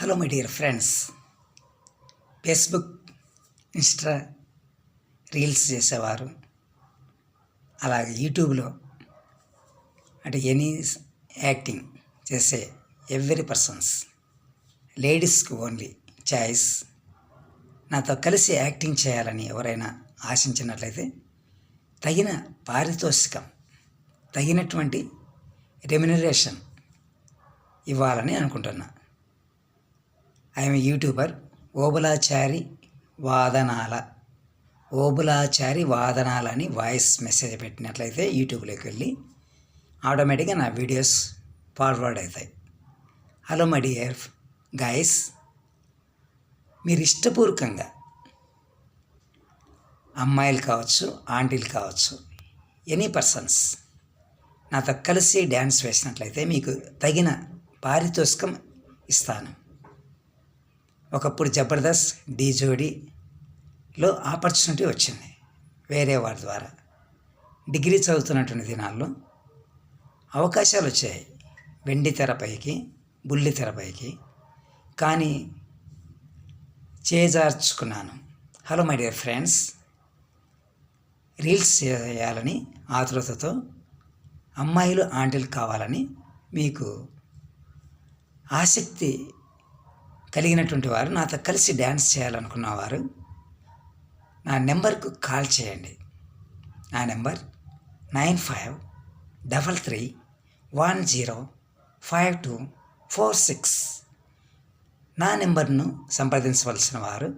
Hello my dear friends Facebook Insta reels చేసేవారు. అలాగే యూట్యూబ్లో అంటే ఎనీ యాక్టింగ్ చేసే ఎవ్రీ పర్సన్స్ లేడీస్కి ఓన్లీ చాయిస్ నాతో కలిసి యాక్టింగ్ చేయాలని ఎవరైనా ఆశించినట్లయితే తగిన పారితోషికం తగినటువంటి రెమ్యునరేషన్ ఇవ్వాలని అనుకుంటున్నా. I'm YouTuber. ఓబులాచారి వాదనాల. ఓబులాచారి వాదనాల అని వాయిస్ మెసేజ్ పెట్టినట్లయితే యూట్యూబ్లోకి వెళ్ళి ఆటోమేటిక్గా నా వీడియోస్ ఫార్వర్డ్ అవుతాయి. హలో మై డియర్ గాయస్ మీరు ఇష్టపూర్వకంగా అమ్మాయిలు కావచ్చు ఆంటీలు కావచ్చు ఎనీ పర్సన్స్ నాతో కలిసి డ్యాన్స్ వేసినట్లయితే మీకు తగిన పారితోషికం ఇస్తాను. ఒకప్పుడు జబర్దస్త్ డీ జోడీలో ఆపర్చునిటీ వచ్చింది వేరే వారి ద్వారా. డిగ్రీ చదువుతున్నటువంటి దినాల్లో అవకాశాలు వచ్చాయి. వెండి తెరపైకి బుల్లి తెరపైకి కానీ చేజార్చుకున్నాను. Hello my dear friends reels చేయాలని ఆతురతతో అమ్మాయిలు ఆంటీలు కావాలని మీకు ఆసక్తి కలిగినటువంటి వారు నాతో కలిసి డ్యాన్స్ చేయాలనుకున్నవారు నా నెంబర్కు కాల్ చేయండి. నా number nine five double three one zero five two four six. నా నెంబర్ను సంప్రదించవలసిన వారు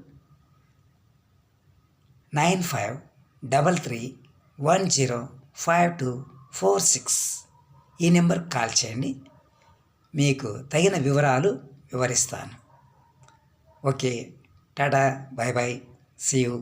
nine five double three one zero five two four six. ఈ నెంబర్కి కాల్ చేయండి. మీకు తగిన వివరాలు వివరిస్తాను. Okay tata bye bye see you